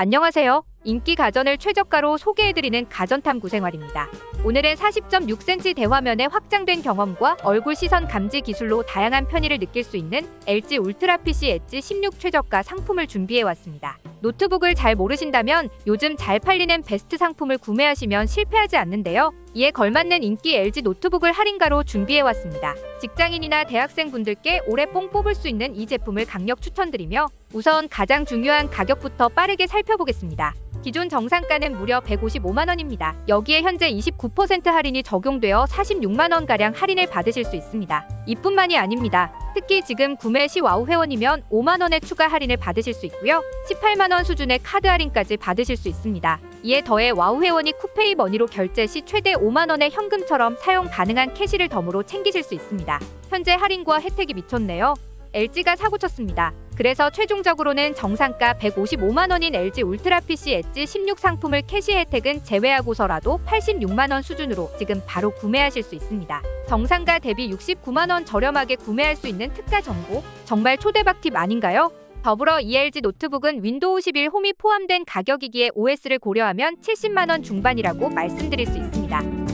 안녕하세요. 인기 가전을 최저가로 소개해드리는 가전탐구 생활입니다. 오늘은 40.6cm 대화면에 확장된 경험과 얼굴 시선 감지 기술로 다양한 편의를 느낄 수 있는 LG 울트라 PC 엣지 16 최저가 상품을 준비해왔습니다. 노트북을 잘 모르신다면 요즘 잘 팔리는 베스트 상품을 구매하시면 실패하지 않는데요. 이에 걸맞는 인기 LG 노트북을 할인가로 준비해왔습니다. 직장인이나 대학생분들께 올해 뽕 뽑을 수 있는 이 제품을 강력 추천드리며 우선 가장 중요한 가격부터 빠르게 살펴보겠습니다. 기존 정상가는 무려 155만 원입니다. 여기에 현재 29% 할인이 적용되어 46만 원 가량 할인을 받으실 수 있습니다. 이뿐만이 아닙니다. 특히 지금 구매 시 와우 회원이면 5만 원의 추가 할인을 받으실 수 있고요. 18만 원 수준의 카드 할인까지 받으실 수 있습니다. 이에 더해 와우 회원이 쿠페이 머니로 결제 시 최대 5만 원의 현금처럼 사용 가능한 캐시를 덤으로 챙기실 수 있습니다. 현재 할인과 혜택이 미쳤네요. LG가 사고 쳤습니다. 그래서 최종적으로는 정상가 155만 원인 LG 울트라 PC 엣지 16 상품을 캐시 혜택은 제외하고서라도 86만 원 수준으로 지금 바로 구매하실 수 있습니다. 정상가 대비 69만 원 저렴하게 구매할 수 있는 특가 정보 정말 초대박 팁 아닌가요? 더불어 ELG 노트북은 윈도우 11 홈이 포함된 가격이기에 OS를 고려하면 70만 원 중반이라고 말씀드릴 수 있습니다.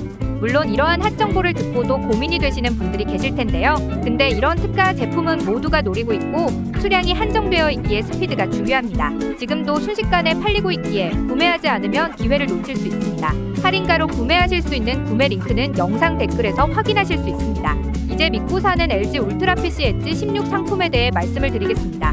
물론 이러한 핫 정보를 듣고도 고민이 되시는 분들이 계실 텐데요. 근데 이런 특가 제품은 모두가 노리고 있고 수량이 한정되어 있기에 스피드가 중요합니다. 지금도 순식간에 팔리고 있기에 구매하지 않으면 기회를 놓칠 수 있습니다. 할인가로 구매하실 수 있는 구매 링크는 영상 댓글에서 확인하실 수 있습니다. 이제 믿고 사는 LG 울트라 PC 엣지 16 상품에 대해 말씀을 드리겠습니다.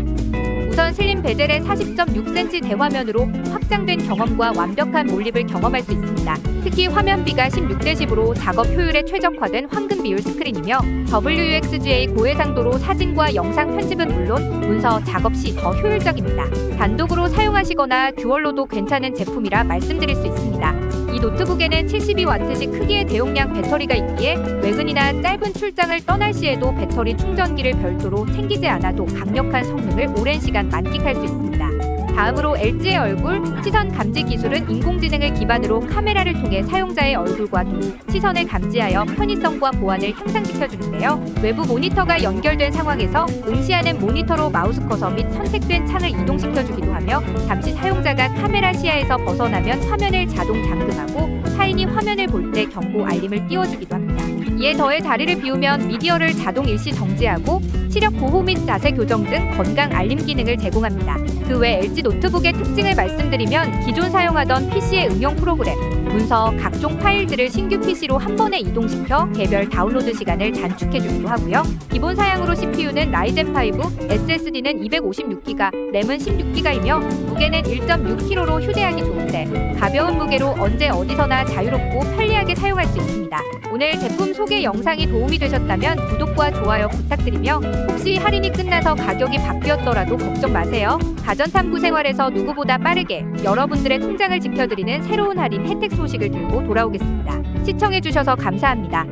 우선 슬림 베젤의 40.6cm 대화면으로 확장된 경험과 완벽한 몰입을 경험할 수 있습니다. 특히 화면비가 16대 10으로 작업 효율에 최적화된 황금 비율 스크린이며 WUXGA 고해상도로 사진과 영상 편집은 물론 문서 작업 시 더 효율적입니다. 단독으로 사용하시거나 듀얼로도 괜찮은 제품이라 말씀드릴 수 있습니다. 이 노트북에는 72W씩 크기의 대용량 배터리가 있기에 외근이나 짧은 출장을 떠날 시에도 배터리 충전기를 별도로 챙기지 않아도 강력한 성능을 오랜 시간 만끽할 수 있습니다. 다음으로 LG의 얼굴 시선 감지 기술은 인공지능을 기반으로 카메라를 통해 사용자의 얼굴과 눈, 시선을 감지하여 편의성과 보안을 향상시켜 주는데요. 외부 모니터가 연결된 상황에서 응시하는 모니터로 마우스 커서 및 선택된 창을 이동시켜 주기도 하며 잠시 사용자가 카메라 시야에서 벗어나면 화면을 자동 잠금하고 타인이 화면을 볼 때 경고 알림을 띄워주기도 합니다. 이에 더해 자리를 비우면 미디어를 자동 일시 정지하고 시력 보호 및 자세 교정 등 건강 알림 기능을 제공합니다. 그 외 LG 노트북의 특징을 말씀드리면 기존 사용하던 PC의 응용 프로그램, 문서, 각종 파일들을 신규 PC로 한 번에 이동시켜 개별 다운로드 시간을 단축해주기도 하고요. 기본 사양으로 CPU는 라이젠 5, SSD는 256기가, 램은 16기가이며 무게는 1.6kg로 휴대하기 좋은데 가벼운 무게로 언제 어디서나 자유롭고 편리하게 사용할 수 있습니다. 오늘 제품 소개 영상이 도움이 되셨다면 구독과 좋아요 부탁드리며 혹시 할인이 끝나서 가격이 바뀌었더라도 걱정 마세요. 가전 탐구 생활에서 누구보다 빠르게 여러분들의 통장을 지켜드리는 새로운 할인 혜택 소식을 들고 돌아오겠습니다. 시청해주셔서 감사합니다.